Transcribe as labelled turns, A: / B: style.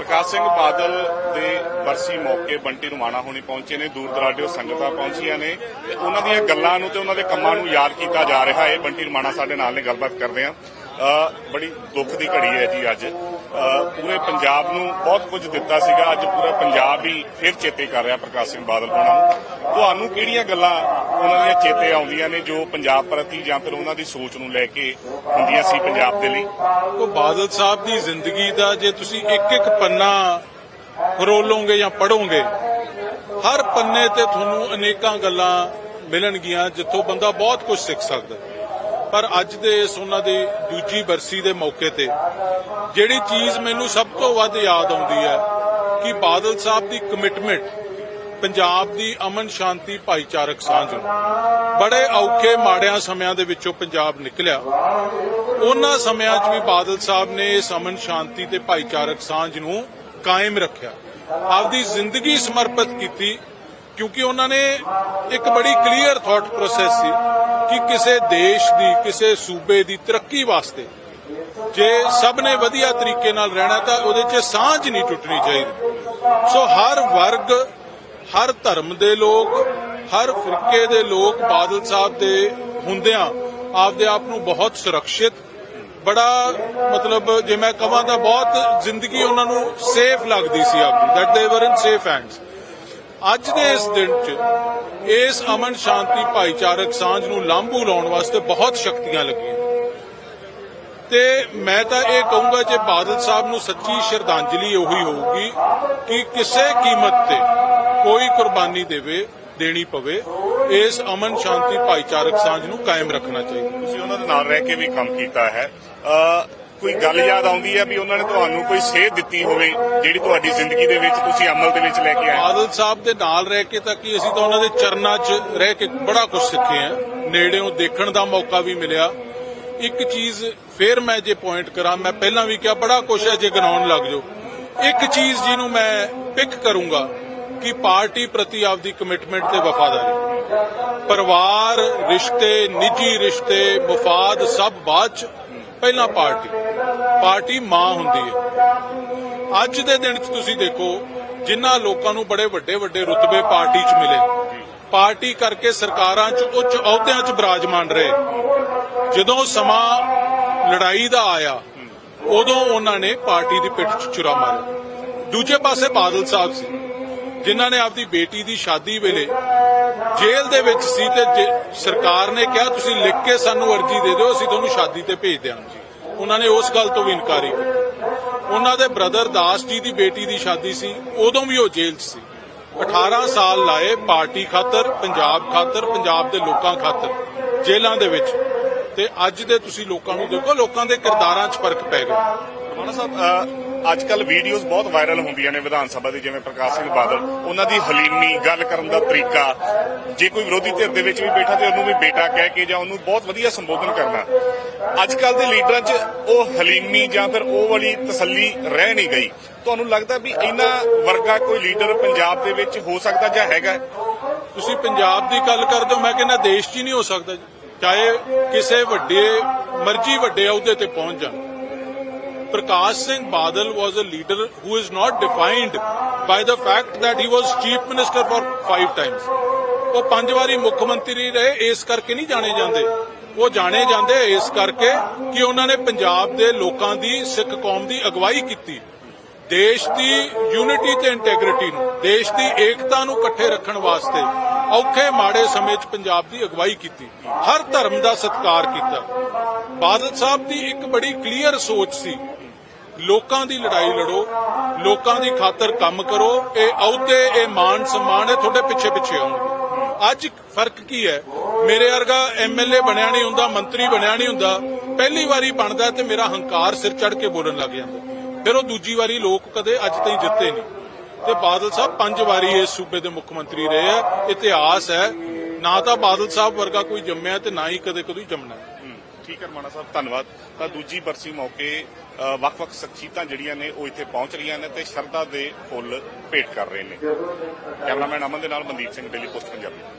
A: ਪ੍ਰਕਾਸ਼ ਸਿੰਘ ਬਾਦਲ ਦੇ ਬਰਸੀ ਮੌਕੇ ਬੰਟੀ ਰੁਮਾਣਾ ਹੋਣੀ ਪਹੁੰਚੇ ਨੇ, ਦੂਰ ਦਰਾਡੇ ਸੰਗਤਾਂ ਪਹੁੰਚੀਆਂ ਨੇ ਤੇ ਉਹਨਾਂ ਦੀਆਂ ਗੱਲਾਂ ਨੂੰ ਤੇ ਉਹਨਾਂ ਦੇ ਕੰਮਾਂ ਨੂੰ ਯਾਦ ਕੀਤਾ ਜਾ ਰਿਹਾ ਹੈ। ਬੰਟੀ ਰੁਮਾਣਾ ਸਾਡੇ ਨਾਲ ਨੇ, ਗੱਲਬਾਤ ਕਰਦੇ ਆ ਬੜੀ ਦੁੱਖ ਦੀ ਘੜੀ ਹੈ ਜੀ ਅੱਜ। ਪੂਰੇ ਪੰਜਾਬ ਨੂੰ ਬਹੁਤ ਕੁਝ ਦਿੱਤਾ ਸੀਗਾ। ਅੱਜ ਪੂਰਾ ਪੰਜਾਬ ਹੀ ਫਿਰ ਚੇਤੇ ਕਰ ਰਿਹਾ ਪ੍ਰਕਾਸ਼ ਸਿੰਘ ਬਾਦਲ ਹੋਣਾ ਨੂੰ। ਤੁਹਾਨੂੰ ਕਿਹੜੀਆਂ ਗੱਲਾਂ ਉਹਨਾਂ ਦੀਆਂ ਚੇਤੇ ਆਉਂਦੀਆਂ ਨੇ ਜੋ ਪੰਜਾਬ ਪ੍ਰਤੀ ਜਾਂ ਫਿਰ ਉਹਨਾਂ ਦੀ ਸੋਚ ਨੂੰ ਲੈ ਕੇ ਹੁੰਦੀਆਂ ਸੀ ਪੰਜਾਬ ਦੇ ਲਈ?
B: ਉਹ ਬਾਦਲ ਸਾਹਿਬ ਦੀ ਜ਼ਿੰਦਗੀ ਦਾ ਜੇ ਤੁਸੀਂ ਇੱਕ ਇੱਕ ਪੰਨਾ ਫਰੋਲੋਗੇ ਜਾਂ ਪੜੋਗੇ ਹਰ ਪੰਨੇ ਤੇ ਤੁਹਾਨੂੰ ਅਨੇਕਾਂ ਗੱਲਾਂ ਮਿਲਣਗੀਆਂ ਜਿੱਥੋਂ ਬੰਦਾ ਬਹੁਤ ਕੁਝ ਸਿੱਖ ਸਕਦਾ। ਪਰ ਅੱਜ ਦੇ ਇਸ ਉਹਨਾਂ ਦੀ ਦੂਜੀ ਬਰਸੀ ਦੇ ਮੌਕੇ ਤੇ ਜਿਹੜੀ ਚੀਜ਼ ਮੈਨੂੰ ਸਭ ਤੋਂ ਵੱਧ ਯਾਦ ਆਉਂਦੀ ਹੈ ਕਿ ਬਾਦਲ ਸਾਹਿਬ ਦੀ ਕਮਿਟਮੈਂਟ ਪੰਜਾਬ ਦੀ ਅਮਨ ਸ਼ਾਂਤੀ ਭਾਈਚਾਰਕ ਸਾਂਝ ਨੂੰ ਬੜੇ ਔਖੇ ਮਾੜਿਆਂ ਸਮਿਆਂ ਦੇ ਵਿੱਚੋਂ ਪੰਜਾਬ ਨਿਕਲਿਆ। ਉਹਨਾਂ ਸਮਿਆਂ 'ਚ ਵੀ ਬਾਦਲ ਸਾਹਿਬ ਨੇ ਇਸ ਅਮਨ ਸ਼ਾਂਤੀ ਤੇ ਭਾਈਚਾਰਕ ਸਾਂਝ ਨੂੰ ਕਾਇਮ ਰੱਖਿਆ। ਆਪਦੀ ਜ਼ਿੰਦਗੀ ਸਮਰਪਿਤ ਕੀਤੀ ਕਿਉਂਕਿ ਉਹਨਾਂ ਨੇ ਇੱਕ ਬੜੀ ਕਲੀਅਰ ਥਾਟ ਪ੍ਰੋਸੈਸ ਸੀ ਕਿ ਕਿਸੇ ਦੇਸ਼ ਦੀ, ਕਿਸੇ ਸੂਬੇ ਦੀ ਤਰੱਕੀ ਵਾਸਤੇ ਜੇ ਸਭ ਨੇ ਵਧੀਆ ਤਰੀਕੇ ਨਾਲ ਰਹਿਣਾ ਤਾਂ ਉਹਦੇ 'ਚ ਸਾਂਝ ਨਹੀਂ ਟੁੱਟਣੀ ਚਾਹੀਦੀ। ਸੋ ਹਰ ਵਰਗ, ਹਰ ਧਰਮ ਦੇ ਲੋਕ, ਹਰ ਫਿਰਕੇ ਦੇ ਲੋਕ ਬਾਦਲ ਸਾਹਿਬ ਦੇ ਹੁੰਦਿਆਂ ਆਪਦੇ ਆਪ ਨੂੰ ਬਹੁਤ ਸੁਰੱਖਿਅਤ, ਬੜਾ ਮਤਲਬ ਜੇ ਮੈਂ ਕਹਾਂ ਤਾਂ ਬਹੁਤ ਜ਼ਿੰਦਗੀ ਉਹਨਾਂ ਨੂੰ ਸੇਫ ਲੱਗਦੀ ਸੀ ਆਪਣੀ ਦੈਟ ਦੇ ਵਰ ਇਨ ਸੇਫ ਹੈਂਡਸ ਅੱਜ ਦੇ ਇਸ ਦਿਨ 'ਚ ਇਸ ਅਮਨ ਸ਼ਾਂਤੀ ਭਾਈਚਾਰਕ ਸਾਂਝ ਨੂੰ ਲਾਂਭੂ ਲਾਉਣ ਵਾਸਤੇ ਬਹੁਤ ਸ਼ਕਤੀਆਂ ਲੱਗੀਆਂ। ਤੇ ਮੈਂ ਤਾਂ ਇਹ ਕਹੂੰਗਾ ਜੇ ਬਾਦਲ ਸਾਹਿਬ ਨੂੰ ਸੱਚੀ ਸ਼ਰਧਾਂਜਲੀ ਉਹੀ ਹੋਊਗੀ ਕਿ ਕਿਸੇ ਕੀਮਤ ਤੇ ਕੋਈ ਕੁਰਬਾਨੀ ਦੇਵੇ, ਦੇਣੀ ਪਵੇ, ਇਸ ਅਮਨ ਸ਼ਾਂਤੀ ਭਾਈਚਾਰਕ ਸਾਂਝ ਨੂੰ ਕਾਇਮ ਰੱਖਣਾ ਚਾਹੀਦਾ।
A: ਤੁਸੀਂ ਉਹਨਾਂ ਦੇ ਨਾਲ ਰਹਿ ਕੇ ਵੀ ਕੰਮ ਕੀਤਾ ਹੈ। ਕੋਈ ਗੱਲ ਯਾਦ ਆਉਂਦੀ ਹੈ ਵੀ ਉਹਨਾਂ ਨੇ ਤੁਹਾਨੂੰ ਕੋਈ ਸੇਧ ਦਿੱਤੀ ਹੋਵੇ ਜਿਹੜੀ ਤੁਹਾਡੀ ਜ਼ਿੰਦਗੀ ਦੇ ਵਿੱਚ ਤੁਸੀਂ ਅਮਲ ਦੇ ਵਿੱਚ ਲੈ ਕੇ ਆਏ?
B: ਬਾਦਲ ਸਾਹਿਬ ਦੇ ਨਾਲ ਰਹਿ ਕੇ ਤਾਂ ਕਿ ਅਸੀਂ ਤਾਂ ਉਹਨਾਂ ਦੇ ਚਰਨਾਂ 'ਚ ਰਹਿ ਕੇ ਬੜਾ ਕੁਝ ਸਿੱਖੇ ਆ। ਨੇੜਿਓਂ ਦੇਖਣ ਦਾ ਮੌਕਾ ਵੀ ਮਿਲਿਆ। ਇੱਕ ਚੀਜ਼ ਫੇਰ ਮੈਂ ਜੇ ਪੁਆਇੰਟ ਕਰਾਂ, ਮੈਂ ਪਹਿਲਾਂ ਵੀ ਕਿਹਾ ਬੜਾ ਕੁਝ ਹੈ ਜੇ ਗਨਾਉਣ ਲੱਗ ਜਾਓ। ਇੱਕ ਚੀਜ਼ ਜਿਹਨੂੰ ਮੈਂ ਪਿਕ ਕਰੂੰਗਾ ਕਿ ਪਾਰਟੀ ਪ੍ਰਤੀ ਆਪਦੀ ਕਮਿਟਮੈਂਟ ਤੇ ਵਫਾਦਾਰੀ। ਪਰਿਵਾਰ, ਰਿਸ਼ਤੇ, ਨਿੱਜੀ ਰਿਸ਼ਤੇ, ਮਫਾਦ ਸਭ ਬਾਅਦ ਚ ਪਹਿਲਾਂ ਪਾਰਟੀ। ਪਾਰਟੀ ਮਾਂ ਹੁੰਦੀ ਹੈ। ਅੱਜ ਦੇ ਦਿਨ 'ਚ ਤੁਸੀਂ ਦੇਖੋ, ਜਿਨ੍ਹਾਂ ਲੋਕਾਂ ਨੂੰ ਬੜੇ ਵੱਡੇ ਵੱਡੇ ਰੁਤਬੇ ਪਾਰਟੀ 'ਚ ਮਿਲੇ। ਪਾਰਟੀ ਕਰਕੇ ਸਰਕਾਰਾਂ 'ਚ, ਉੱਚ ਅਹੁਦਿਆਂ 'ਚ ਬਿਰਾਜਮਾਨ ਰਹੇ। ਜਦੋਂ ਸਮਾਂ ਲੜਾਈ ਦਾ ਆਇਆ, ਉਦੋਂ ਉਹਨਾਂ ਨੇ ਪਾਰਟੀ ਦੀ ਪਿੱਠ 'ਚ ਚੁਰਾ ਮਾਰਿਆ। ਦੂਜੇ ਪਾਸੇ ਬਾਦਲ ਸਾਹਿਬ ਸੀ, ਜਿਨ੍ਹਾਂ ਨੇ ਆਪਦੀ ਬੇਟੀ ਦੀ ਸ਼ਾਦੀ ਵੇਲੇ ਜੇਲ੍ਹ ਦੇ ਵਿੱਚ ਸੀ ਤੇ ਸਰਕਾਰ ਨੇ ਕਿਹਾ, ਤੁਸੀਂ ਲਿਖ ਕੇ ਸਾਨੂੰ ਅਰਜੀ ਦੇ ਦਿਓ, ਅਸੀਂ ਤੁਹਾਨੂੰ ਸ਼ਾਦੀ ਤੇ ਭੇਜ ਦਿਆਂਗੇ। ਉਹਨਾਂ ਨੇ ਉਸ ਗੱਲ ਤੋਂ ਵੀ ਇਨਕਾਰੀ ਕੀਤੀ ਉਹਨਾਂ ਦੇ ਬ੍ਰਦਰ ਦਾਸ ਜੀ ਦੀ ਬੇਟੀ ਦੀ ਸ਼ਾਦੀ ਸੀ, ਉਦੋਂ ਵੀ ਉਹ ਜੇਲ੍ਹ 'ਚ ਸੀ। 18 ਸਾਲ ਲਾਏ ਪਾਰਟੀ ਖਾਤਰ, ਪੰਜਾਬ ਖਾਤਰ, ਪੰਜਾਬ ਦੇ ਲੋਕਾਂ ਖਾਤਰ, ਜੇਲ੍ਹਾਂ ਦੇ ਵਿੱਚ। ਤੇ ਅੱਜ ਦੇ ਤੁਸੀਂ ਲੋਕਾਂ ਨੂੰ ਦੇਖੋ, ਲੋਕਾਂ ਦੇ ਕਿਰਦਾਰਾਂ 'ਚ ਫ਼ਰਕ ਪੈ ਗਿਆ।
A: ਮਾਨਾ ਸਾਹਿਬ ਅੱਜ ਕੱਲ ਵੀਡੀਓਜ਼ ਬਹੁਤ ਵਾਇਰਲ ਹੁੰਦੀਆਂ ਨੇ ਵਿਧਾਨ ਸਭਾ ਦੇ, ਜਿਵੇਂ ਪ੍ਰਕਾਸ਼ ਸਿੰਘ ਬਾਦਲ। ਉਹਨਾਂ ਦੀ ਹਲੀਮੀ, ਗੱਲ ਕਰਨ ਦਾ ਤਰੀਕਾ। ਜੇ ਕੋਈ ਵਿਰੋਧੀ ਧਿਰ ਦੇ ਵਿੱਚ ਵੀ ਬੈਠਾ ਤੇ ਉਹਨੂੰ ਵੀ ਬੇਟਾ ਕਹਿ ਕੇ ਜਾਂ ਉਹਨੂੰ ਬਹੁਤ ਵਧੀਆ ਸੰਬੋਧਨ ਕਰਨਾ। ਅੱਜ ਕੱਲ ਦੇ ਲੀਡਰਾਂ 'ਚ ਉਹ ਹਲੀਮੀ ਜਾਂ ਫਿਰ ਉਹ ਵਾਲੀ ਤਸੱਲੀ ਰਹਿ ਨਹੀਂ ਗਈ। ਤੁਹਾਨੂੰ ਲੱਗਦਾ ਵੀ ਇਹਨਾਂ ਵਰਗਾ ਕੋਈ ਲੀਡਰ ਪੰਜਾਬ ਦੇ ਵਿੱਚ ਹੋ ਸਕਦਾ ਜਾਂ ਹੈਗਾ?
B: ਤੁਸੀਂ ਪੰਜਾਬ ਦੀ ਗੱਲ ਕਰਦੇ ਹੋ, ਮੈਂ ਕਹਿੰਦਾ ਦੇਸ਼ 'ਚ ਹੀ ਨਹੀਂ ਹੋ ਸਕਦਾ। ਜੀ ਚਾਹੇ ਕਿਸੇ ਵੱਡੇ, ਮਰਜ਼ੀ ਵੱਡੇ ਅਹੁਦੇ ਤੇ ਪਹੁੰਚ ਜਾਣ। ਪ੍ਰਕਾਸ਼ Singh Badal was a leader who is not defined by the fact that he was chief minister for five times. ਉਹ ਪੰਜ ਵਾਰੀ ਮੁੱਖ ਮੰਤਰੀ ਰਹੇ, ਇਸ ਕਰਕੇ ਨਹੀਂ ਜਾਣੇ ਜਾਂਦੇ। ਉਹ ਜਾਣੇ ਜਾਂਦੇ ਇਸ ਕਰਕੇ ਕਿ ਉਹਨਾਂ ਨੇ ਪੰਜਾਬ ਦੇ ਲੋਕਾਂ ਦੀ, ਸਿੱਖ ਕੌਮ ਦੀ ਅਗਵਾਈ ਕੀਤੀ। ਦੇਸ਼ ਦੀ ਯੂਨਿਟੀ ਤੇ ਇੰਟੈਗ੍ਰਿਟੀ ਨੂੰ, ਦੇਸ਼ ਦੀ ਏਕਤਾ ਨੂੰ ਇਕੱਠੇ ਰੱਖਣ ਵਾਸਤੇ ਔਖੇ ਮਾੜੇ ਸਮੇਂ 'ਚ ਪੰਜਾਬ ਦੀ ਅਗਵਾਈ ਕੀਤੀ। ਹਰ ਧਰਮ ਦਾ ਸਤਿਕਾਰ ਕੀਤਾ। ਬਾਦਲ ਸਾਹਿਬ ਦੀ ਇੱਕ ਬੜੀ ਕਲੀਅਰ ਸੋਚ ਸੀ ਲੋਕਾਂ ਦੀ ਲੜਾਈ ਲੜੋ, ਲੋਕਾਂ ਦੀ ਖਾਤਰ ਕੰਮ ਕਰੋ, ਇਹ ਅਹੁਦੇ, ਇਹ ਮਾਨ ਸਨਮਾਨ ਇਹ ਤੁਹਾਡੇ ਪਿੱਛੇ ਪਿੱਛੇ ਆਉਣਗੇ। ਅੱਜ ਫ਼ਰਕ ਕੀ ਹੈ? ਮੇਰੇ ਵਰਗਾ ਐਮਐਲਏ ਬਣਿਆ ਨਹੀਂ ਹੁੰਦਾ, ਮੰਤਰੀ ਬਣਿਆ ਨਹੀਂ ਹੁੰਦਾ, ਪਹਿਲੀ ਵਾਰੀ ਬਣਦਾ ਤੇ ਮੇਰਾ ਹੰਕਾਰ ਸਿਰ ਚੜ ਕੇ ਬੋਲਣ ਲੱਗ ਜਾਂਦਾ। ਫਿਰ ਉਹ ਦੂਜੀ ਵਾਰੀ ਲੋਕ ਕਦੇ ਅੱਜ ਤਾਈਂ ਜਿੱਤੇ ਨਹੀਂ। ਤੇ ਬਾਦਲ ਸਾਹਿਬ ਪੰਜ ਵਾਰੀ ਇਸ ਸੂਬੇ ਦੇ ਮੁੱਖ ਮੰਤਰੀ ਰਹੇ ਆ ਇਤਿਹਾਸ ਹੈ, ਨਾ ਤਾਂ ਬਾਦਲ ਸਾਹਿਬ ਵਰਗਾ ਕੋਈ ਜੰਮਿਆ ਤੇ ਨਾ ਹੀ ਕਦੇ ਕਦੇ ਜੰਮਣਾ।
A: ਹਮ, ਠੀਕ ਸਾਹਿਬ ਧੰਨਵਾਦ। ਤਾਂ ਦੂਜੀ ਬਰਸੀ ਮੌਕੇ ਵੱਖ-ਵੱਖ ਸ਼ਖਸੀਅਤਾਂ ਜਿਹੜੀਆਂ ਨੇ ਉਹ ਇੱਥੇ ਪਹੁੰਚ ਰਹੀਆਂ ਨੇ ਤੇ ਸ਼ਰਧਾ ਦੇ ਫੁੱਲ ਭੇਟ ਕਰ ਰਹੇ ਨੇ। ਕੈਮਰਾਮੈਨ ਅਮਨ ਦੇ ਨਾਲ ਮਨਦੀਪ ਸਿੰਘ ਡੇਲੀ ਪੋਸਟ ਪੰਜਾਬੀ।